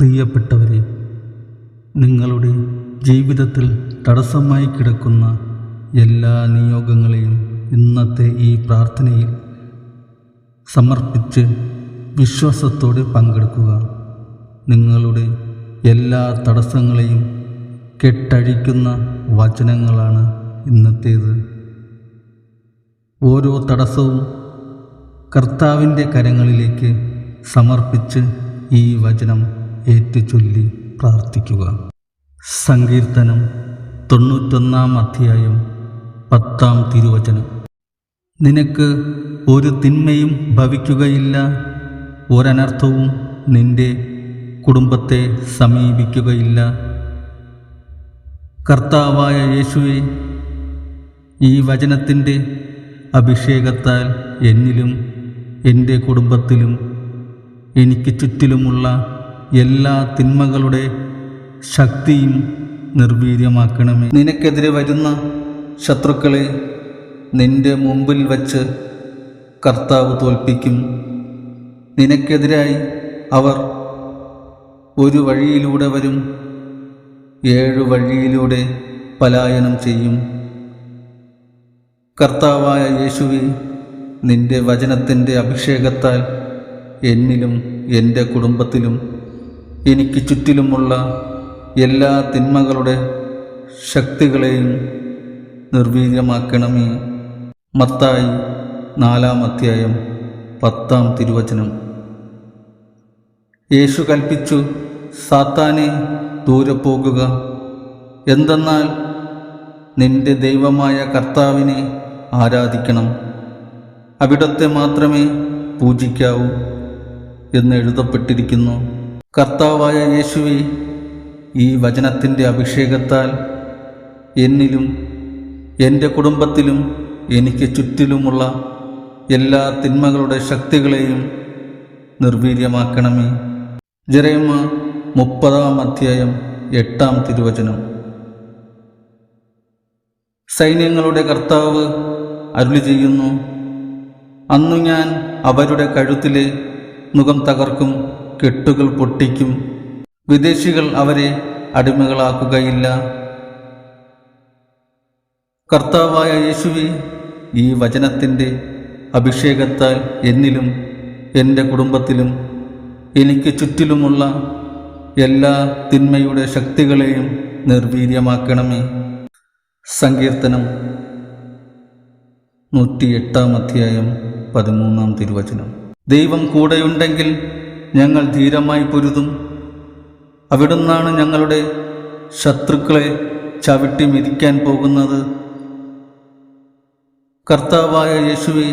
പ്രിയപ്പെട്ടവരെ നിങ്ങളുടെ ജീവിതത്തിൽ തടസ്സമായി കിടക്കുന്ന എല്ലാ നിയോഗങ്ങളെയും ഇന്നത്തെ ഈ പ്രാർത്ഥനയിൽ സമർപ്പിച്ച് വിശ്വാസത്തോടെ പങ്കെടുക്കുക. നിങ്ങളുടെ എല്ലാ തടസ്സങ്ങളെയും കെട്ടഴിക്കുന്ന വചനങ്ങളാണ് ഇന്നത്തേത്. ഓരോ തടസ്സവും കർത്താവിന്റെ കരങ്ങളിലേക്ക് സമർപ്പിച്ച് ഈ വചനം ഏറ്റുചൊല്ലി പ്രാർത്ഥിക്കുക. സങ്കീർത്തനം തൊണ്ണൂറ്റൊന്നാം അധ്യായം പത്താം തിരുവചനം. നിനക്ക് ഒരു തിന്മയും ഭവിക്കുകയില്ല. ഒരനർത്ഥവും നിന്റെ കുടുംബത്തെ സമീപിക്കുകയില്ല. കർത്താവായ യേശുവെ ഈ വചനത്തിന്റെ അഭിഷേകത്താൽ എന്നിലും എന്റെ കുടുംബത്തിലും എനിക്ക് ചുറ്റിലുമുള്ള എല്ലാ തിന്മകളുടെ ശക്തിയും നിർവീര്യമാക്കണമേ. നിനക്കെതിരെ വരുന്ന ശത്രുക്കളെ നിന്റെ മുമ്പിൽ വച്ച് കർത്താവ് തോൽപ്പിക്കും. നിനക്കെതിരായി അവർ ഒരു വഴിയിലൂടെ വരും. ഏഴു വഴിയിലൂടെ പലായനം ചെയ്യും. കർത്താവായ യേശുവെ നിന്റെ വചനത്തിന്റെ അഭിഷേകത്താൽ എന്നിലും എന്റെ കുടുംബത്തിലും എനിക്ക് ചുറ്റിലുമുള്ള എല്ലാ തിന്മകളുടെ ശക്തികളെയും നിർവീര്യമാക്കണമേ. മത്തായി നാലാം അധ്യായം പത്താം തിരുവചനം. യേശു കൽപ്പിച്ചു സാത്താനെ ദൂരെ പോകുക. എന്തെന്നാൽ നിന്റെ ദൈവമായ കർത്താവിനെ ആരാധിക്കണം. അവിടത്തെ മാത്രമേ പൂജിക്കാവൂ എന്ന് എഴുതപ്പെട്ടിരിക്കുന്നു. കർത്താവായ യേശുവെ ഈ വചനത്തിന്റെ അഭിഷേകത്താൽ എന്നിലും എന്റെ കുടുംബത്തിലും എനിക്ക് ചുറ്റിലുമുള്ള എല്ലാ തിന്മകളുടെ ശക്തികളെയും നിർവീര്യമാക്കണമേ. ജരയമ്മ മുപ്പതാം അധ്യായം എട്ടാം തിരുവചനം. സൈന്യങ്ങളുടെ കർത്താവ് അരുളി ചെയ്യുന്നു അന്നു ഞാൻ അവരുടെ കഴുത്തിലെ മുഖം തകർക്കും. കെട്ടുകൾ പൊട്ടിക്കും. വിദേശികൾ അവരെ അടിമകളാക്കുകയില്ല. കർത്താവായ യേശുവി ഈ വചനത്തിന്റെ അഭിഷേകത്താൽ എന്നിലും എന്റെ കുടുംബത്തിലും എനിക്ക് ചുറ്റിലുമുള്ള എല്ലാ തിന്മയുടെ ശക്തികളെയും നിർവീര്യമാക്കണമേ. സങ്കീർത്തനം നൂറ്റിയെട്ടാം അധ്യായം പതിമൂന്നാം തിരുവചനം. ദൈവം കൂടെയുണ്ടെങ്കിൽ ഞങ്ങൾ ധീരമായി പൊരുതും. അവിടുന്നാണ് ഞങ്ങളുടെ ശത്രുക്കളെ ചവിട്ടി മിതിക്കാൻ പോകുന്നത്. കർത്താവായ യേശുവെ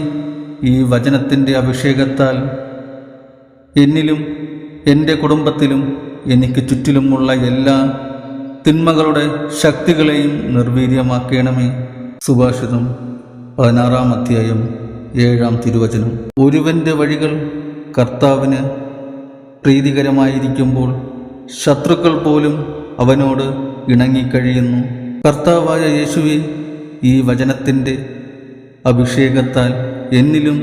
ഈ വചനത്തിന്റെ അഭിഷേകത്താൽ എന്നിലും എന്റെ കുടുംബത്തിലും എനിക്ക് ചുറ്റിലുമുള്ള എല്ലാ തിന്മകളുടെ ശക്തികളെയും നിർവീര്യമാക്കണമേ. സുഭാഷിതം പതിനാറാം അധ്യായം ഏഴാം തിരുവചനം. ഒരുവന്റെ വഴികൾ കർത്താവിന് പ്രീതികരമായിരിക്കുമ്പോൾ ശത്രുക്കൾ പോലും അവനോട് ഇണങ്ങിക്കഴിയുന്നു. കർത്താവായ യേശുവെ ഈ വചനത്തിന്റെ അഭിഷേകത്താൽ എന്നിലും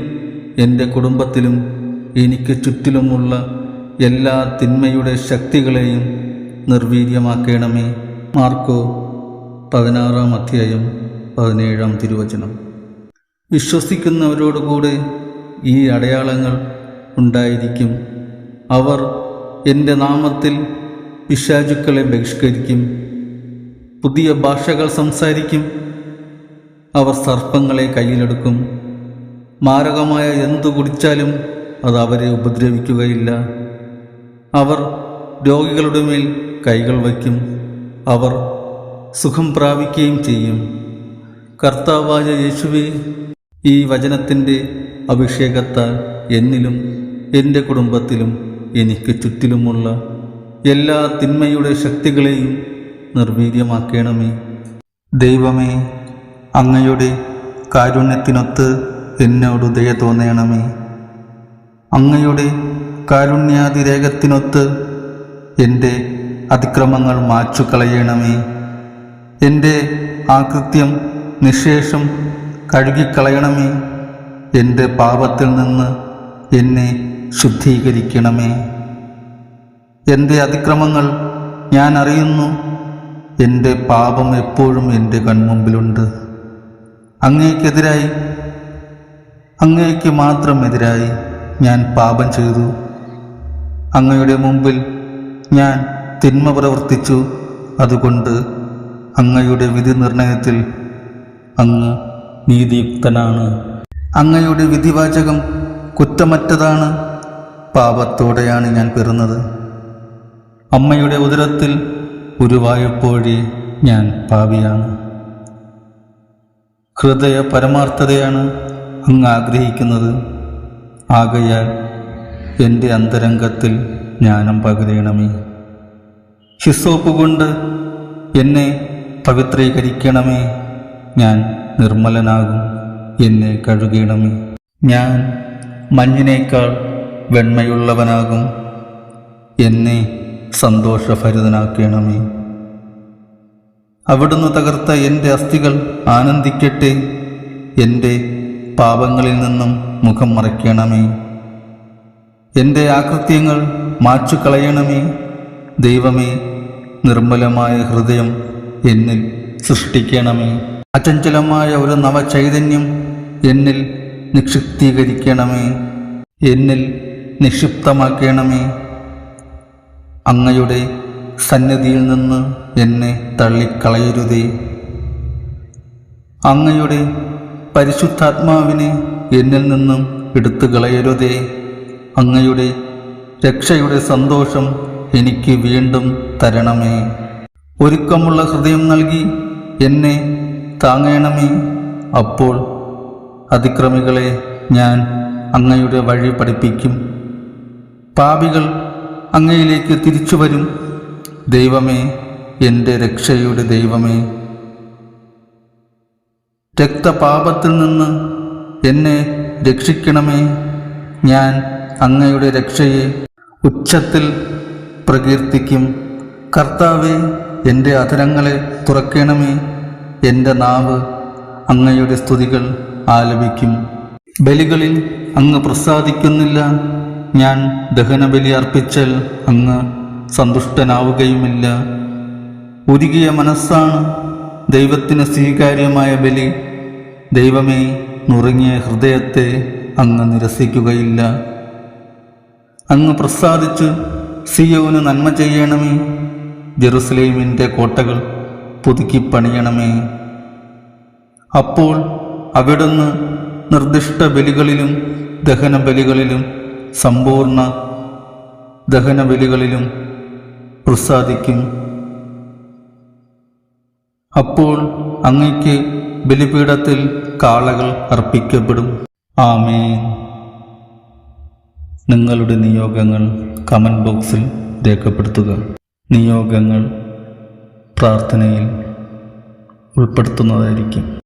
എന്റെ കുടുംബത്തിലും എനിക്ക് ചുറ്റിലുമുള്ള എല്ലാ തിന്മയുടെ ശക്തികളെയും നിർവീര്യമാക്കണമേ. മാർക്കോ പതിനാറാം അധ്യായം പതിനേഴാം തിരുവചനം. വിശ്വസിക്കുന്നവരോടുകൂടെ ഈ അടയാളങ്ങൾ ഉണ്ടായിരിക്കും. അവർ എന്റെ നാമത്തിൽ പിശാചുക്കളെ ബഹിഷ്കരിക്കും. പുതിയ ഭാഷകൾ സംസാരിക്കും. അവർ സർപ്പങ്ങളെ കയ്യിലെടുക്കും. മാരകമായ എന്തു കുടിച്ചാലും അത് അവരെ ഉപദ്രവിക്കുകയില്ല. അവർ രോഗികളുടെ മേൽ കൈകൾ വയ്ക്കും. അവർ സുഖം പ്രാപിക്കുകയും ചെയ്യും. കർത്താവായ യേശുവെ ഈ വചനത്തിന്റെ അഭിഷേകത്താൽ എന്നിലും എന്റെ കുടുംബത്തിലും എനിക്ക് ചുറ്റിലുമുള്ള എല്ലാ തിന്മയുടെ ശക്തികളെയും നിർവീര്യമാക്കണമേ. ദൈവമേ അങ്ങയുടെ കാരുണ്യത്തിനൊത്ത് എന്നോട് ദയ തോന്നണമേ. അങ്ങയുടെ കാരുണ്യാതിരേഖത്തിനൊത്ത് എന്റെ അതിക്രമങ്ങൾ മാച്ചു കളയണമേ എന്റെ ആകൃത്യം നിശേഷം കഴുകിക്കളയണമേ. എന്റെ പാപത്തിൽ നിന്ന് എന്നെ ശുദ്ധീകരിക്കണമേ. എന്റെ അതിക്രമങ്ങൾ ഞാൻ അറിയുന്നു. എന്റെ പാപം എപ്പോഴും എന്റെ കൺമുമ്പിലുണ്ട്. അങ്ങേക്കെതിരായി അങ്ങേക്ക് മാത്രം എതിരായി ഞാൻ പാപം ചെയ്തു. അങ്ങയുടെ മുമ്പിൽ ഞാൻ തിന്മ പ്രവർത്തിച്ചു. അതുകൊണ്ട് അങ്ങയുടെ വിധി നിർണയത്തിൽ അങ്ങ് നീതിയുക്തനാണ്. അങ്ങയുടെ വിധിവാചകം കുറ്റമറ്റതാണ്. പാപത്തോടെയാണ് ഞാൻ പിറന്നത്. അമ്മയുടെ ഉദരത്തിൽ ഉരുവായപ്പോഴേ ഞാൻ പാപിയാണ്. ഹൃദയ പരമാർത്ഥതയാണ് അങ്ങ് ആഗ്രഹിക്കുന്നത്. ആകയാൽ എന്റെ അന്തരംഗത്തിൽ ജ്ഞാനം പകരണമേ. ഹിസോപ്പ് കൊണ്ട് എന്നെ പവിത്രീകരിക്കണമേ. ഞാൻ നിർമ്മലനാകും. എന്നെ കഴുകണമേ. ഞാൻ മഞ്ഞിനേക്കാൾ വെണ്മയുള്ളവനാകും. എന്നെ സന്തോഷഭരിതനാക്കണമേ. അവിടുന്ന് തകർത്ത എന്റെ അസ്ഥികൾ ആനന്ദിക്കട്ടെ. എന്റെ പാപങ്ങളിൽ നിന്നും മുഖം മറയ്ക്കണമേ. എന്റെ ആകൃത്യങ്ങൾ മാച്ചു കളയണമേ ദൈവമേ നിർമ്മലമായ ഹൃദയം എന്നിൽ സൃഷ്ടിക്കണമേ. അചഞ്ചലമായ ഒരു നവചൈതന്യം എന്നിൽ നിക്ഷിപ്തീകരിക്കണമേ. എന്നിൽ നിക്ഷിപ്തമാക്കണമേ. അങ്ങയുടെ സന്നിധിയിൽ നിന്ന് എന്നെ തള്ളിക്കളയരുതേ. അങ്ങയുടെ പരിശുദ്ധാത്മാവിനെ എന്നിൽ നിന്നും എടുത്തു കളയരുതേ അങ്ങയുടെ രക്ഷയുടെ സന്തോഷം എനിക്ക് വീണ്ടും തരണമേ. ഒരുക്കമുള്ള ഹൃദയം നൽകി എന്നെ താങ്ങണമേ. അപ്പോൾ അതിക്രമികളെ ഞാൻ അങ്ങയുടെ വഴി പഠിപ്പിക്കും. പാപികൾ അങ്ങയിലേക്ക് തിരിച്ചു വരും. ദൈവമേ എന്റെ രക്ഷയുടെ ദൈവമേ രക്തപാപത്തിൽ നിന്ന് എന്നെ രക്ഷിക്കണമേ. ഞാൻ അങ്ങയുടെ രക്ഷയെ ഉച്ചത്തിൽ പ്രകീർത്തിക്കും. കർത്താവെ എന്റെ അധരങ്ങളെ തുറക്കണമേ. എന്റെ നാവ് അങ്ങയുടെ സ്തുതികൾ ആലപിക്കും. ബലികളിൽ അങ്ങ് പ്രസാദിക്കുന്നില്ല. ഞാൻ ദഹനബലി അർപ്പിച്ചാൽ അങ്ങ് സന്തുഷ്ടനാവുകയുമില്ല. ഉരുകിയ മനസ്സാണ് ദൈവത്തിന് സ്വീകാര്യമായ ബലി. ദൈവമേ നുറുങ്ങിയ ഹൃദയത്തെ അങ്ങ് നിരസിക്കുകയില്ല. അങ്ങ് പ്രസാദിച്ച് സിയോന് നന്മ ചെയ്യണമേ. ജെറുസലേമിന്റെ കോട്ടകൾ പുതുക്കി പണിയണമേ അപ്പോൾ അവിടുന്ന് നിർദ്ദിഷ്ട ബലികളിലും ദഹന ബലികളിലും സമ്പൂർണ ദഹനബലികളിലും പ്രസാദിക്കും. അപ്പോൾ അങ്ങയ്ക്ക് ബലിപീഠത്തിൽ കാളകൾ അർപ്പിക്കപ്പെടും. ആമേ നിങ്ങളുടെ നിയോഗങ്ങൾ കമന്റ് ബോക്സിൽ രേഖപ്പെടുത്തുക. നിയോഗങ്ങൾ പ്രാർത്ഥനയിൽ ഉൾപ്പെടുത്തുന്നതായിരിക്കും.